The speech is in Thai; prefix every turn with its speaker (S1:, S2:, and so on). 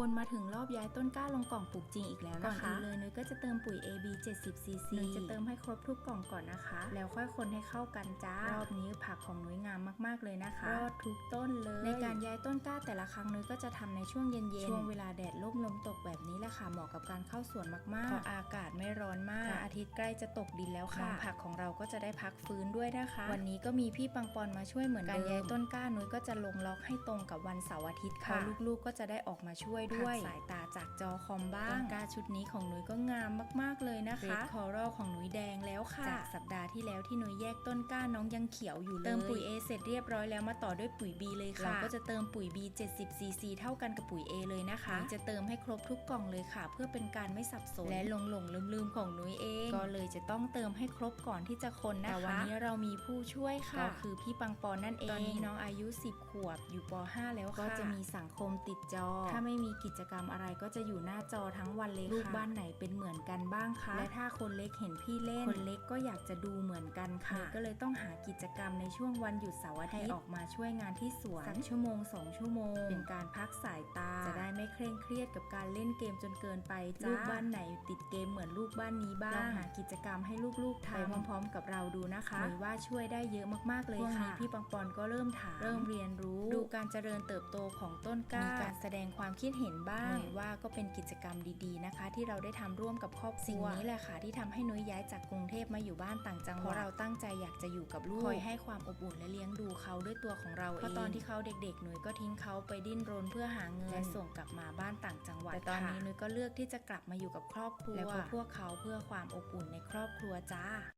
S1: วนมาถึงรอบย้ายต้นกล้าลงกล่องปลูกจริงอีกแล้วนะคะ ก่อนอื่นเลยนุ้ยก็จะเติมปุ๋ย AB 70 cc นุ้ยจะเติมให้ครบทุกกล่องก่อนนะคะ แล้วค่อยคนให้เข้ากันจ้า รอบนี้ผักของนุ้ยงามมากๆเลยนะคะ รอดทุกต้นเลย ในการย้ายต้นกล้าแต่ละครั้งนุ้ยก็จะทำในช่วงเย็นๆ ช่วงเวลาแดดร่มลมตกแบบนี้แหละค่ะ เหมาะกับการเข้าสวนมากๆ เพราะอากาศไม่ร้อนมากพระอาทิตย์ใกล้จะตกดินแล้วค่ะ ผักของเราก็จะได้พักฟื้นด้วยนะคะ วันนี้ก็มีพี่ปังปอนมาช่วยเหมือนเดิมการย้ายต้นกล้านุ้ยก็จะลงล็อกให้ตรงกับวันเสาร์อาทิตย์ค่ะ ลูกๆก็จะได้ออกมาช่วยด้วยสายตาจากจอคอมบ้างต้นกล้าชุดนี้ของนุ้ยก็งามมากๆเลยนะคะเรดคอรัลของนุ้ยแดงแล้วค่ะ จากสัปดาห์ที่แล้วที่นุ้ยแยกต้นกล้าน้องยังเขียวอยู่เลย เติมปุ๋ย A เสร็จเรียบร้อยแล้วมาต่อด้วยปุ๋ย B เลยค่ะ เราก็จะเติมปุ๋ย B 70 cc เท่ากันกับปุ๋ย A เลยนะคะนุ้ยจะเติมให้ครบทุกกล่องเลยค่ะ เพื่อเป็นการไม่สับสน และหลงหลงลืมลืมๆของนุ้ยเอง ก็เลยจะต้องเติมให้ครบก่อนที่จะคนนะคะแต่วันนี้เรามีผู้ช่วยค่ะ ก็คือพี่ปังปอนนั่นเอง ตอนนี้น้องอายุ 10 ขวบอยู่ป .5 แล้วค่ะ ก็จะมีสังคมติดจอ ถ้าไม่มีกิจกรรมอะไรก็จะอยู่หน้าจอทั้งวันเลยค่ะลูกบ้านไหนเป็นเหมือนกันบ้างคะและถ้าคนเล็กเห็นพี่เล่น คนเล็กก็อยากจะดูเหมือนกันค่ะก็เลยต้องหากิจกรรมในช่วงวันหยุดเสาร์อาทิตย์ให้ออกมาช่วยงานที่สวนสักชั่วโมง 2 ชั่วโมงเป็นการพักสายตา จะได้ไม่เคร่งเครียดกับการเล่นเกมจนเกินไปจ้าลูกบ้านไหนติดเกมเหมือนลูกบ้านนี้บ้างลองหากิจกรรมให้ลูกๆทำไปพร้อมๆ กับเราดูนะคะหรือว่าช่วยได้เยอะมากๆเลยค่ะช่วงนี้พี่ปังปอนก็เริ่มถามเริ่มเรียนรู้ ดูการเจริญเติบโตของต้นกล้ามีการแสดงความคิดเห็นบ้างหรือว่าก็เป็นกิจกรรมดีๆนะคะ ที่เราได้ทำร่วมกับครอบครัวสิ่งนี้แหละค่ะที่ทำให้นุ้ยย้ายจากกรุงเทพมาอยู่บ้านต่างจังหวัดเพราะเราตั้งใจอยากจะอยู่กับลูกคอยให้ความอบอุ่นและเลี้ยงดูเขาด้วยตัวของเราเองเพราะตอนที่เขาเด็กๆหนุ้ยก็ทิ้งเขาไปดิ้นรนเพื่อหาเงินและส่งกลับมาบ้านต่างจังหวัดแต่ตอนนี้นุ้ยก็เลือกที่จะกลับมาอยู่กับครอบครัวและเพื่อพวกเขาเพื่อความอบอุ่นในครอบครัวจ้า